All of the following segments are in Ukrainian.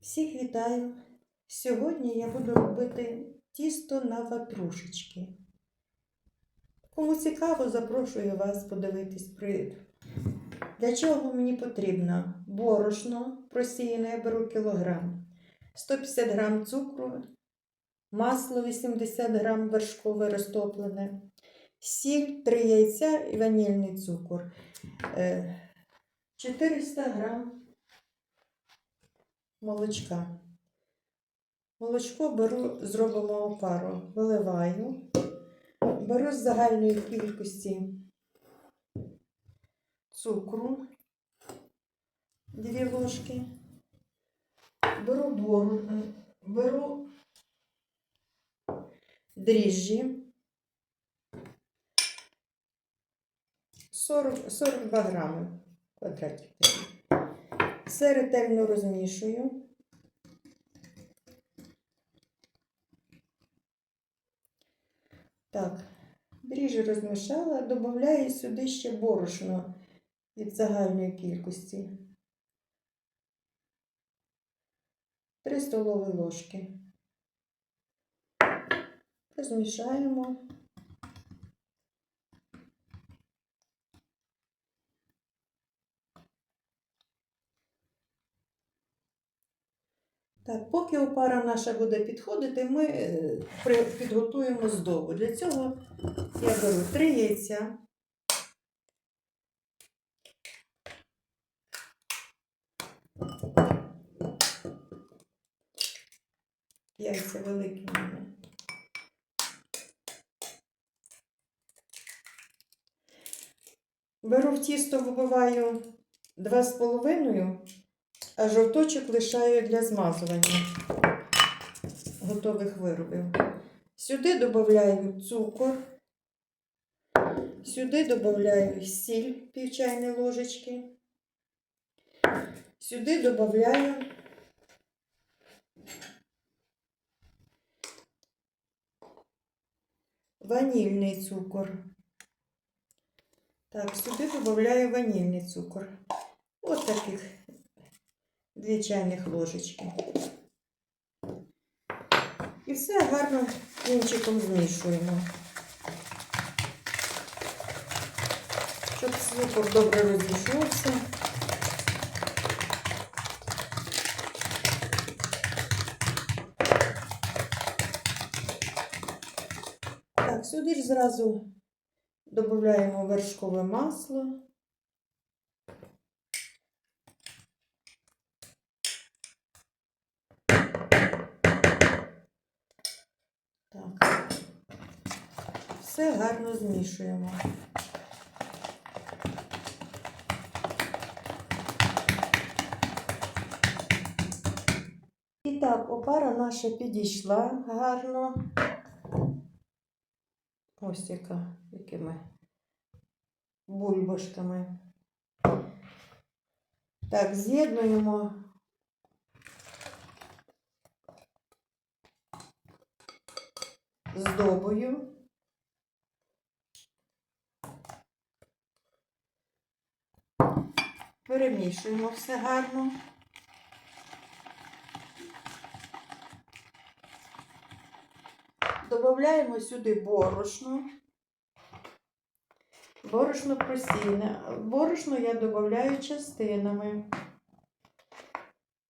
Всіх вітаю! Сьогодні я буду робити тісто на ватрушечки. Кому цікаво, запрошую вас подивитись при. Для чого мені потрібно? Борошно просіяне, я беру кілограм, 150 грам цукру, масло 80 грам вершкове розтоплене, сіль, 3 яйця і ванільний цукор. Е, 400 грам молочка. Молочко беру, зробимо опару, виливаю, беру з загальної кількості цукру, 2 ложки, беру бору, беру дріжджі. 40, 42 грами квадратів. Все ретельно розмішую. Так, дріжджі розмішала, додаю сюди ще борошно від загальної кількості. 3 столові ложки. Розмішаємо. Так, поки опара наша буде підходити, ми е, підготуємо здобу. Для цього я беру 3 яйця. Яйця великі мене. Беру в тісто, вибиваю 2,5, а жовточок лишаю для змазування готових виробів. Сюди додаю цукор, сюди додаю сіль пів чайної ложечки, сюди додаю ванільний цукор. Так, сюди додаю ванільний цукор. Ось таких дві чайних ложечки. І все гарно вінчиком змішуємо. Щоб цукор добре розійшовся. Так, сюди ж зразу додаємо вершкове масло. Все гарно змішуємо. І так, опара наша підійшла гарно. Ось яка, якими бульбашками. Так, з'єднуємо здобою. Перемішуємо все гарно. Додаємо сюди борошно. Борошно просійне. Борошно я додаю частинами.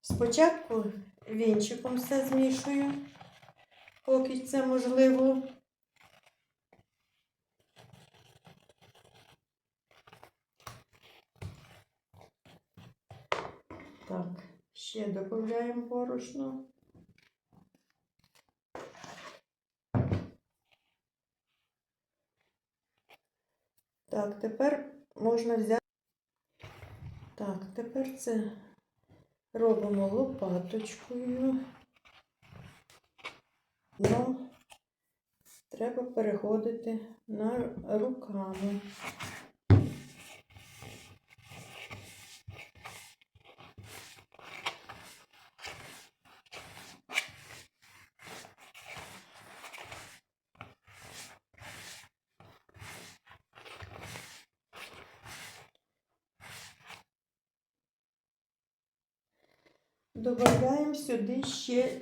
Спочатку вінчиком все змішую, поки це можливо. Так, ще додаємо борошно. Так, тепер можна взяти. Так, тепер це робимо лопаточкою. Ну, треба переходити на руками. Додаємо сюди ще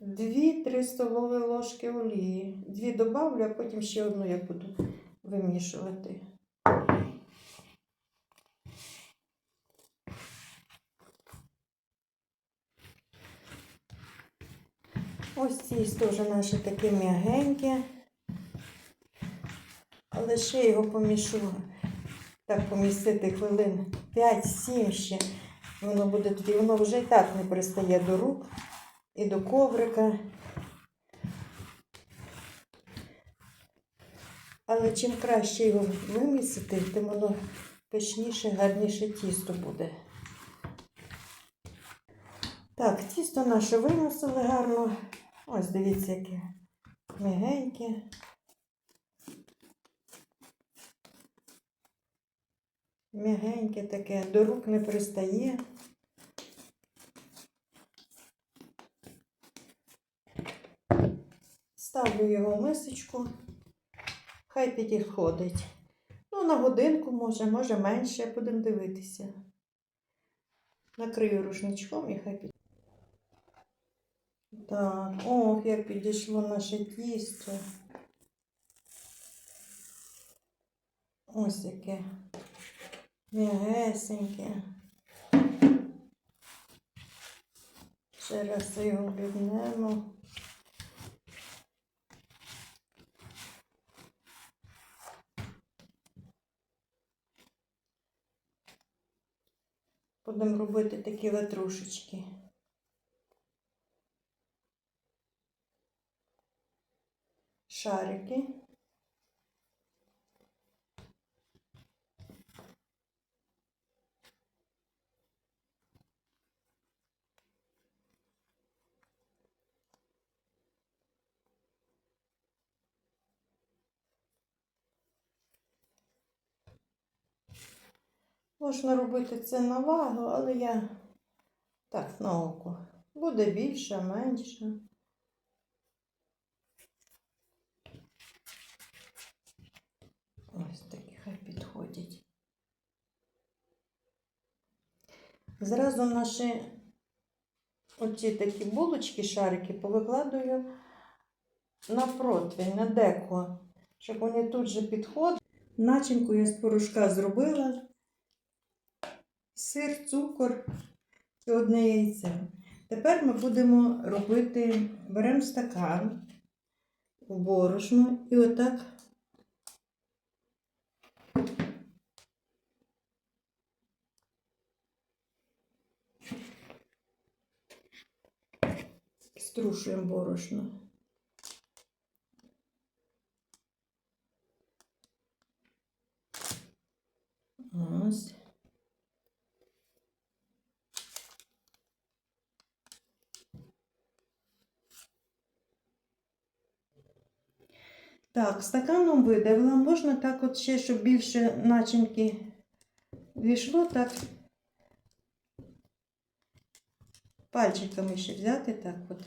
2-3 столові ложки олії. Дві додавлю, а потім ще одну я буду вимішувати. Ось ці теж наше таке м'ягеньке. Лише його помішу, так помістити хвилин 5-7 ще. Воно буде тоді, воно вже і так не пристає до рук і до коврика. Але чим краще його вимісити, тим воно пишніше, гарніше тісто буде. Так, тісто наше вимісили гарно. Ось дивіться, яке м'ягеньке. М'ягеньке таке, до рук не пристає. Ставлю його в мисочку, хай підходить. Ну, на годинку може, може менше, будемо дивитися. Накрию рушничком і хай під. Так, ох, як підійшло наше тісто. Ось яке м'ягесеньке. Ще раз його об'єднемо. Будемо робити такі ватрушечки. Шарики. Можна робити це на вагу, але я так на око. Буде більше, менше. Ось такі хай підходять. Зразу наші оці такі булочки, шарики повикладую на противень, на деко, щоб вони тут же підходили. Начинку я з порошка зробила сир, цукор і одне яйце. Тепер ми будемо робити, беремо стакан в борошно і отак струшуємо борошно. Ось. Так, стаканом видавила. Можна так от ще, щоб більше начинки війшло, так пальчиками ще взяти так от.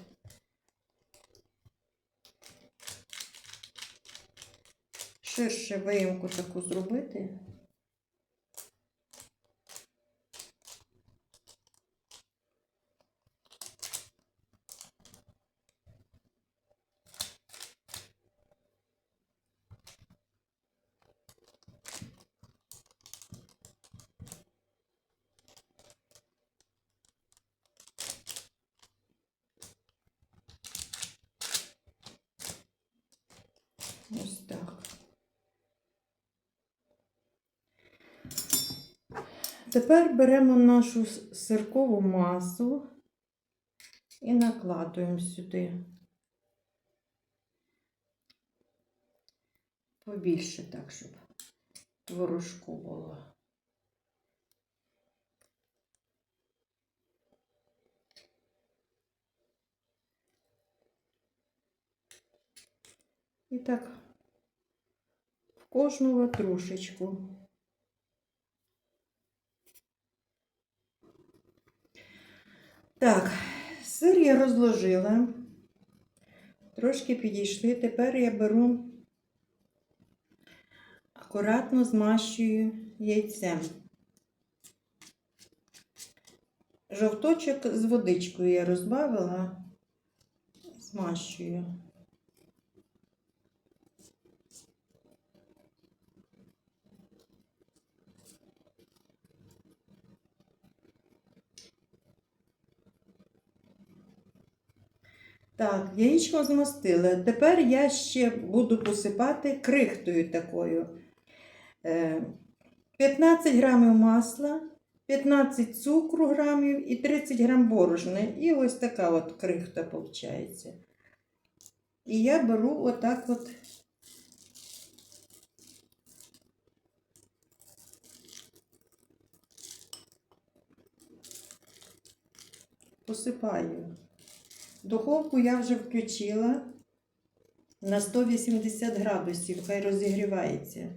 Ширше виїмку таку зробити. Ось так. Тепер беремо нашу сиркову масу і накладуємо сюди. Побільше так, щоб творожку було. І так в кожну ватрушечку. Так, сир я розложила. Трошки підійшли. Тепер я беру акуратно змащую яйцем. Жовточок з водичкою я розбавила, змащую. Так, яєчко змастила. Тепер я ще буду посипати крихтою такою. Е, 15 грамів масла, 15 цукру грамів і 30 грам борошна. І ось така от крихта виходить. І я беру отак от. Посипаю. Духовку я вже включила на 180 градусів, хай розігрівається.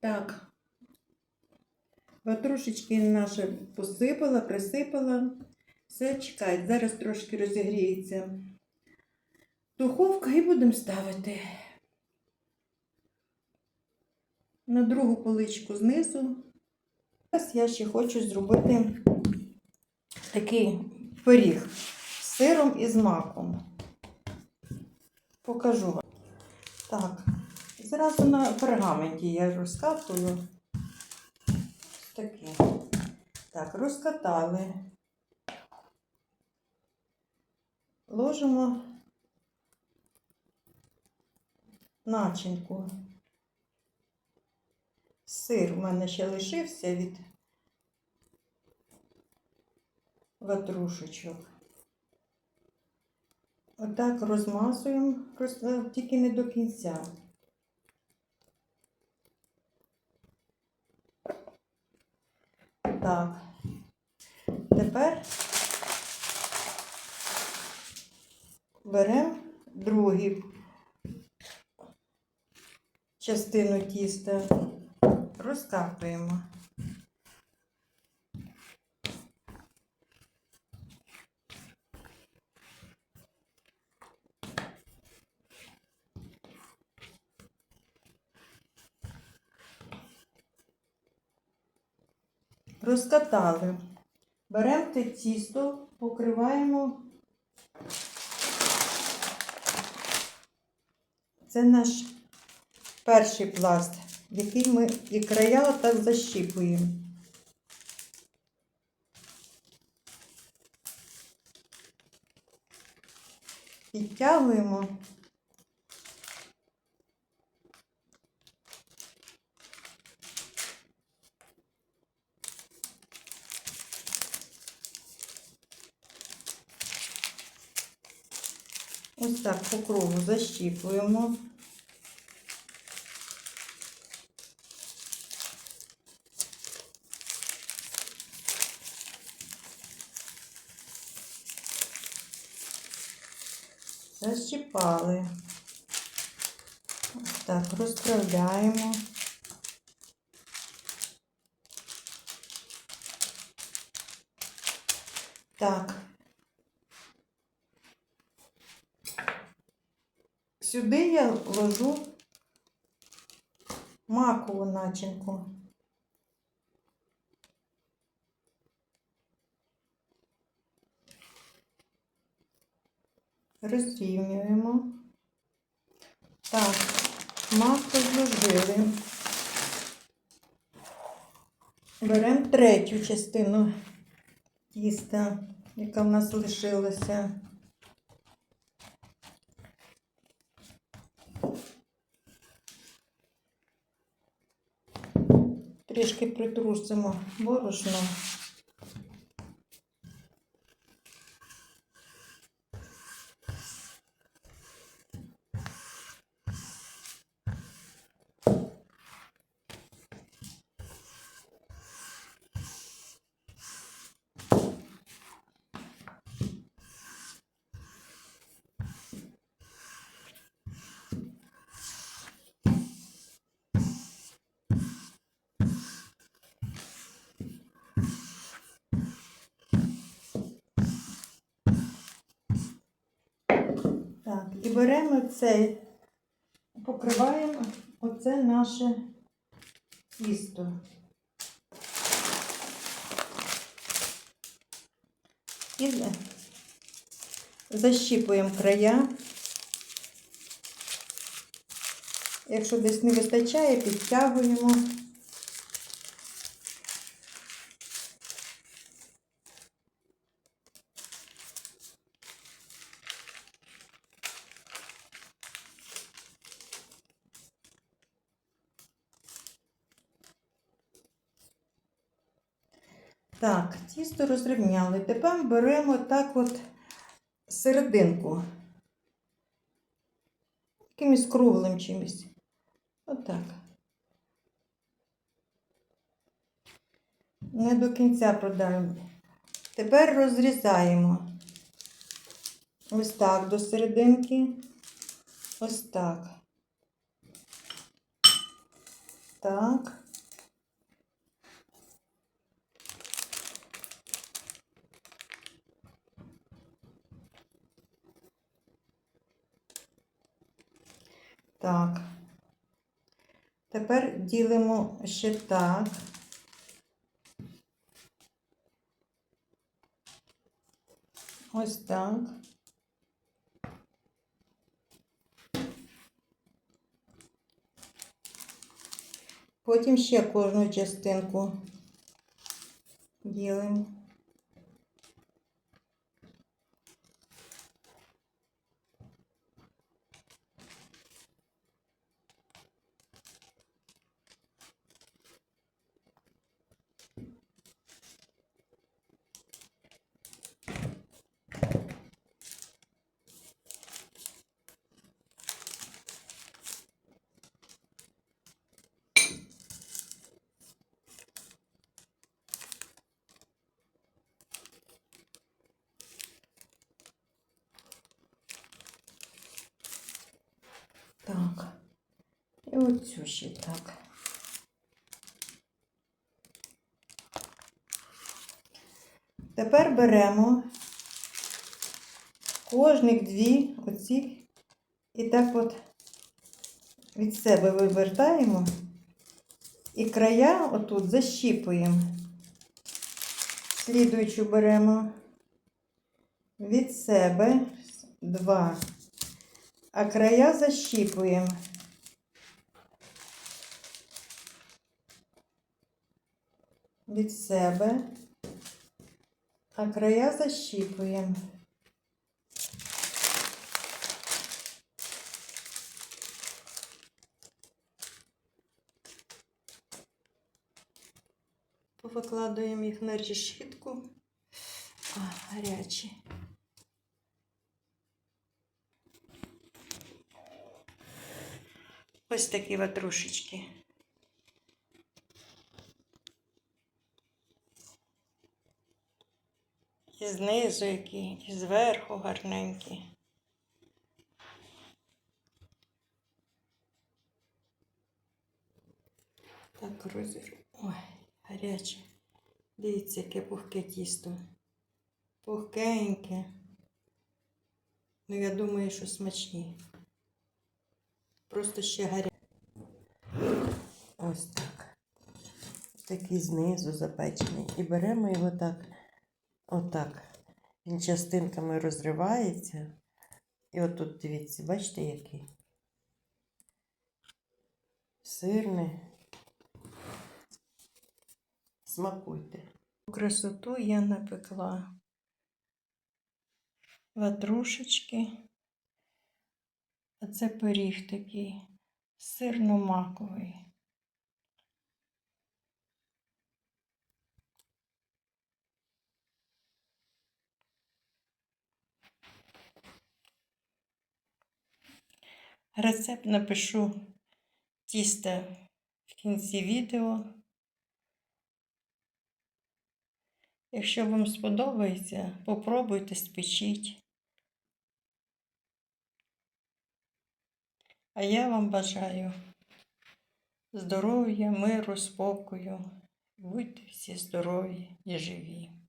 Так. Ватрушечки наші посипала, присипала. Все, чекай, зараз трошки розігріється. Духовка і будемо ставити на другу поличку знизу. Зараз я ще хочу зробити такий пиріг з сиром і з маком. Покажу вам. Так, зразу на пергаменті я розкатую. Таке. Так, розкатали. Ложимо начинку. Сир у мене ще лишився від ватрушечок. Отак розмазуємо, просто тільки не до кінця. Так. Тепер беремо другий частину тіста, розкапуємо. Розкатали. Беремо те тісто, покриваємо. Це наш перший пласт, який ми і края отак защіпуємо. Підтягуємо. Ось так по кругу защіпуємо. Ось так, розправляємо. Так. Сюди я ложу макову начинку. Розрівнюємо. Так, масло зложили. Беремо третю частину тіста, яка в нас лишилася. Трішки притрусимо борошно. Так, і беремо цей, покриваємо оце наше тісто. І защіпуємо края. Якщо десь не вистачає, підтягуємо. Так, тісто розрівняли. Тепер беремо так от серединку. Якимось круглим чимось. Отак. Не до кінця продаємо. Тепер розрізаємо. Ось так до серединки. Ось так. Так. Так. Тепер ділимо ще так. Ось так. Потім ще кожну частинку ділимо. Так. І оцю ще так. Тепер беремо кожних дві оці і так от від себе вивертаємо і края отут защіпуємо. Слідуючу беремо від себе два а края защіпуємо. Від себе, а края защіпуємо. Повикладуємо їх на решітку. А, гарячі. Ось такі ватрушечки. І знизу які, і зверху гарненькі. Так, розір. Ой, гаряче. Дивіться, яке пухке тісто. Пухкеньке. Ну, я думаю, що смачні. Просто ще гаряче. Ось так. Такий знизу запечений. І беремо його так, отак. Він частинками розривається. І отут дивіться, бачите, який? Сирний. Смакуйте. Красоту я напекла. Ватрушечки. А це пиріг такий сирно-маковий. Рецепт напишу тіста в кінці відео. Якщо вам сподобається, попробуйте спечіть. А я вам бажаю здоров'я, миру, спокою. Будьте всі здорові і живі.